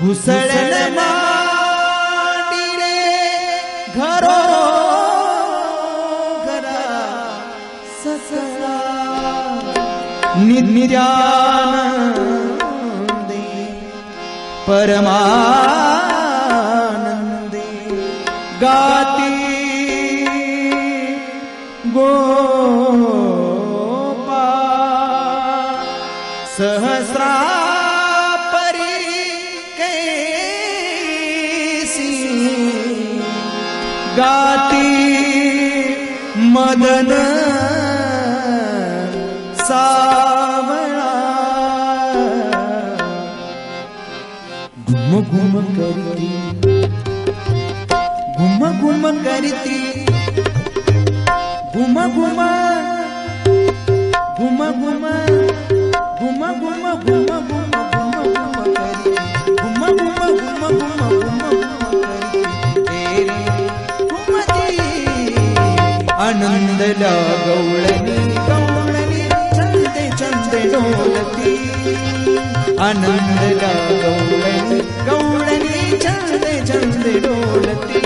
घुसण गुसलिरे ससरा निराजाने परमा परी कैसी गाती मदन सावळा घुम घुम करती, घुम घुम करती, घुम घुम घुम घुम। आनंदला गौळणी गौळणी चंदे चंदे डोलती आनंदला चंदे चंदे डोलती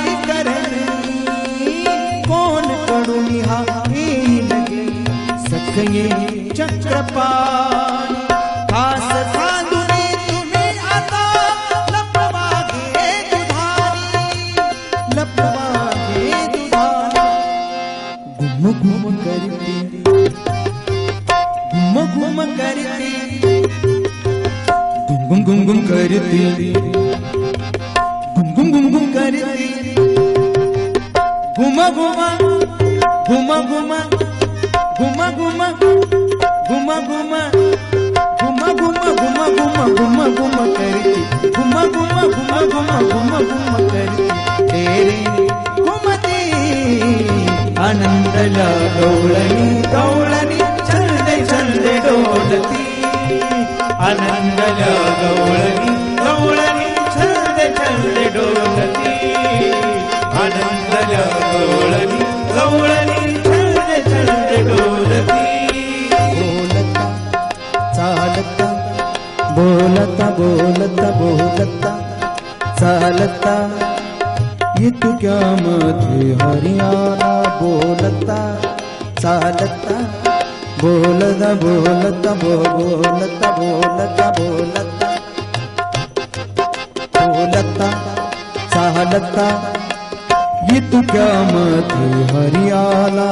चक्रपाणी खास तुम्ही करती घुम घुम घुम घुम घुम घुम घुम घुम घुम घुम घुम घुम घुम घुम करती घुम घुम घुम घुम घुम घुम करती तेरे आनंद ला गवळणी बोलता बोलता चाहलता ये तू क्या मत हरियाला,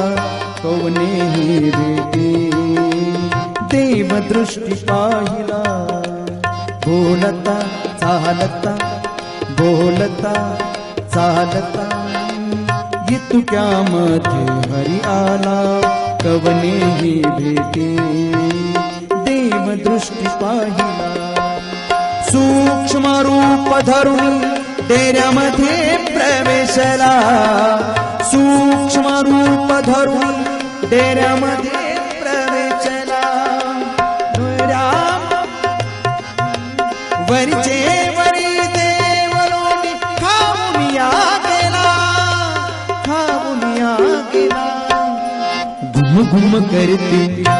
कौने ही बेटे? देव दृष्टि पाहिला। बोलता चाहलता बोलता चाहलता ये तू क्या मत हरियाला कवने ही बेटे? दृष्टी सूक्ष्म रूप धरून डेऱ्यामध्ये प्रवेशला। सूक्ष्म रूप धरून प्रवेशला। राम वरचे वरी देवलोनी खाऊन करते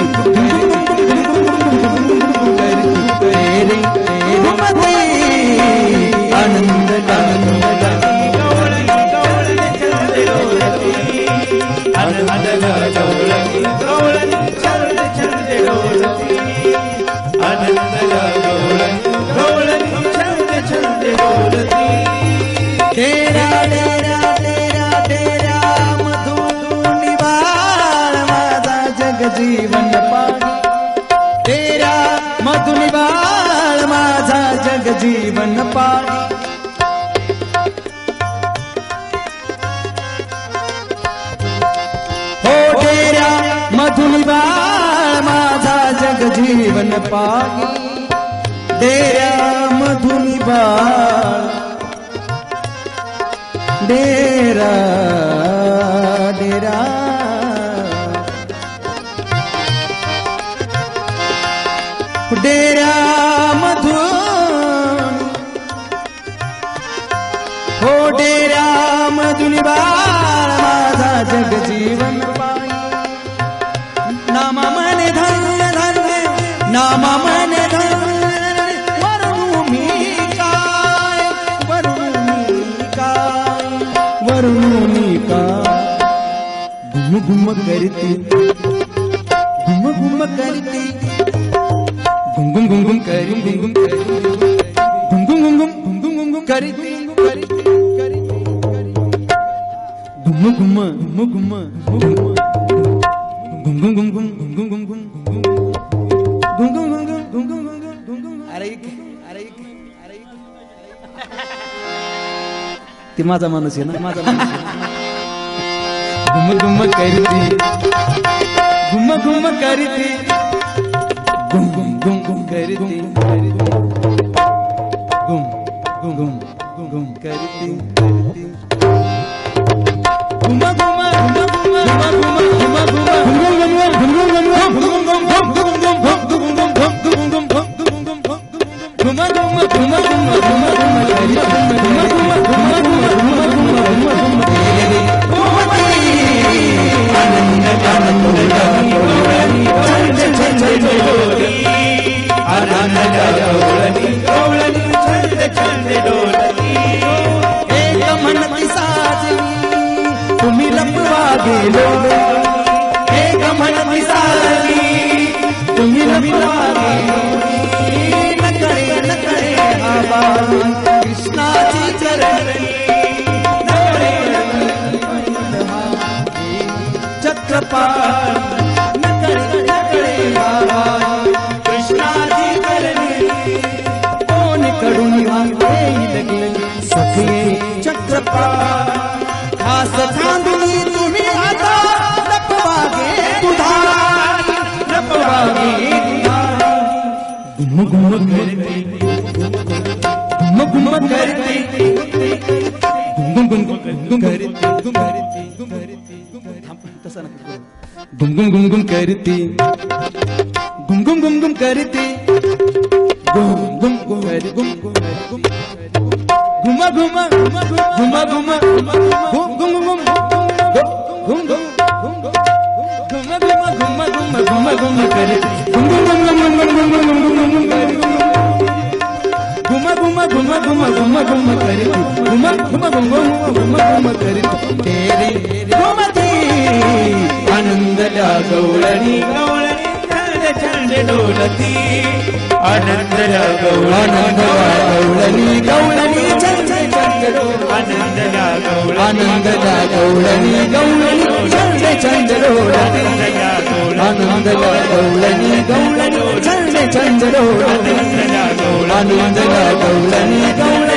जीवन पाणी तेरा जग जीवन हो तेरा मधुनी बाळ माझा जग जीवन पाणी तेरा मधुनी डेरा डेरा घुम घुम करते घुम घुम करते घुम घुम घुम घुम करी घुम घुम घुम घुम घुम घुम घुम घुम घुम घुम करी घुम घुम घुम घुम घुम घुम गुम गुम गुम गुम गुम गुम गुम गुम गुम गुम गुम गुम गुम अरे अरे अरे. ते माझा माणूस आहे ना माझा माणूस घुम घुम करती घुम घुम करती घुम घुम घुम घुम करती घुम घुम घुम घुम करती घुम घुम घुम करते गुम गुम करते கும்கும் கும்கும் கருத்தி கும்கும் கும்கும் கருத்தி கும் கும் குமரி கும் கும கும கும கும கும் கும் கும் கும் கும் கும கும கும கும கருத்தி கும கும கும கும கும கருத்தி గౌలని గౌలని చండ చండ డోలతి ఆనందల గౌలానందల గౌలని గౌలని చండ చండ ఆనందల గౌలానందల గౌలని గౌలని చండ చండ డోలతి ఆనందల gaulani gaulani చండ చండ డోలతి ఆనందల గౌలని గౌలని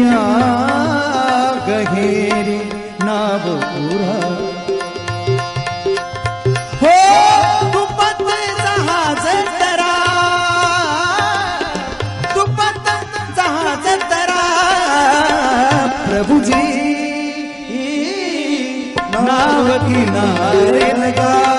दुनिया गहेरी नाव पूरा। हो दुपत जहाज़ तरा। दुपत जहाज़ तरा। प्रभु जी नाव किनारे लगा।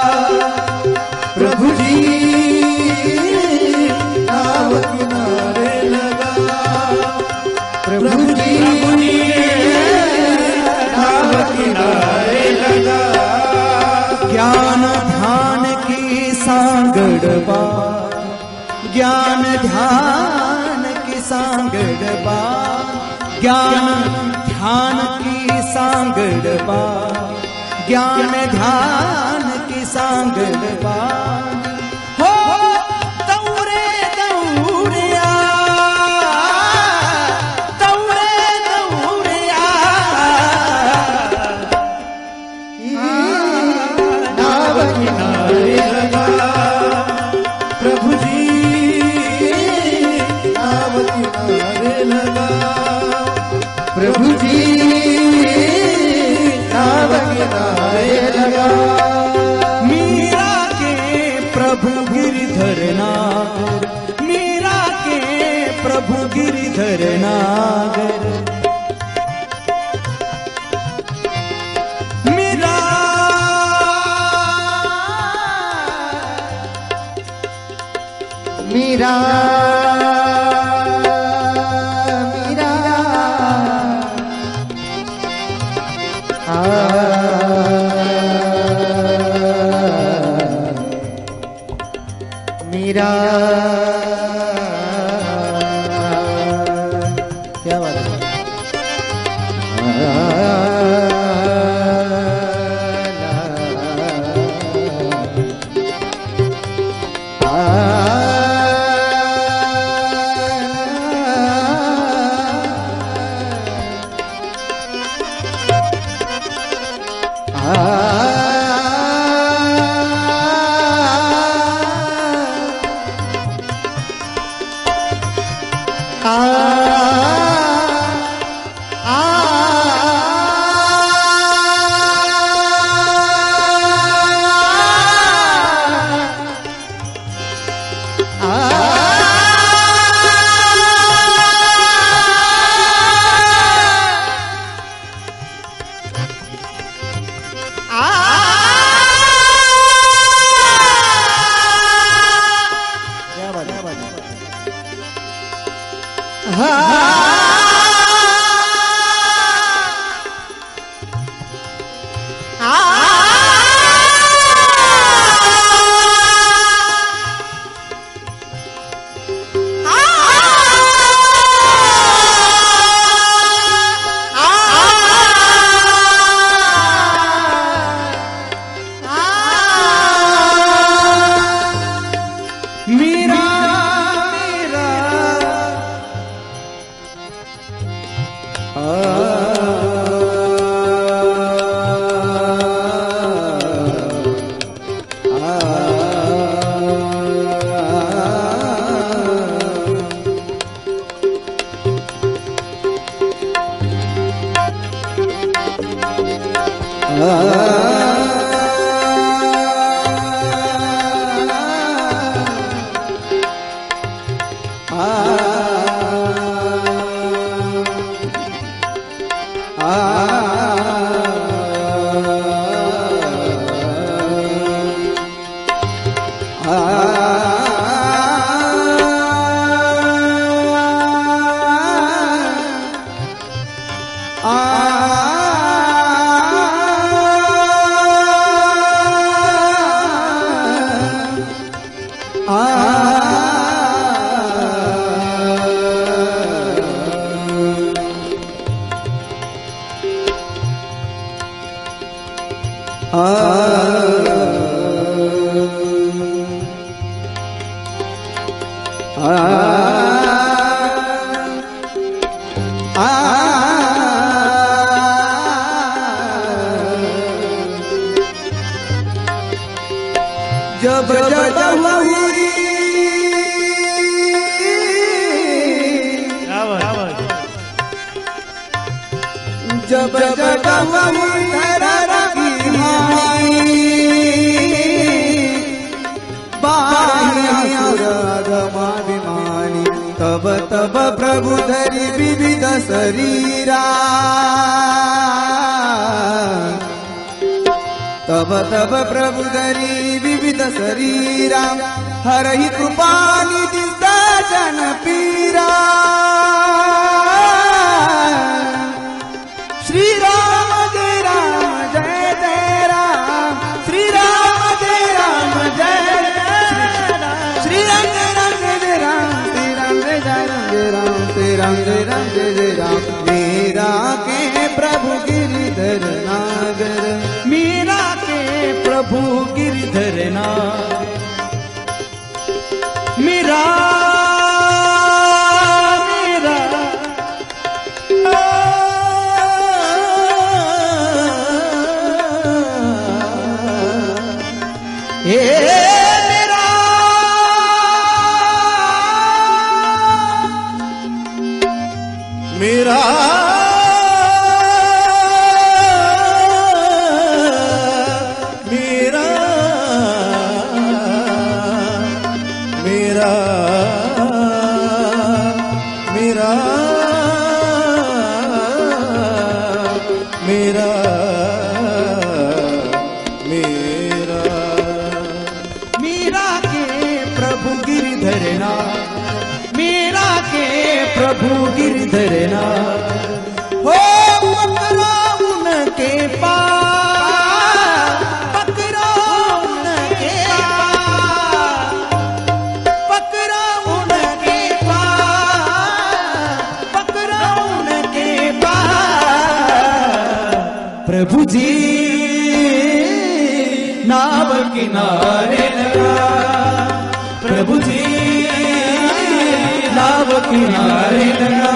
ध्यान की सांगड़बा ज्ञान ध्यान की सांगड़बा ज्ञान ध्यान की सांगड़बा Mira, mira, mira. का तब तब प्रभु गरि विविध शरीरा। तब तब प्रभु गरि विविध शरीरा हरहि कृपानि कृपा सजन पीरा। मीरा नाग हो पकड़ो उनके पास। पकड़ो उनके पास। पकड़ो उनके पास। पकड़ो उनके पास। प्रभु जी, नाव किनारे लगा। प्रभु जी नाव किनारे लगा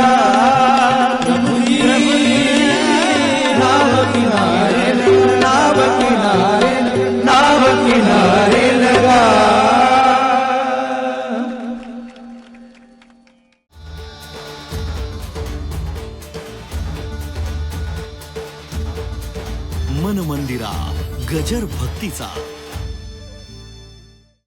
नाव किनारे नाव किनारे नाव किनारे लगा मन मंदिरा गजर भक्तीचा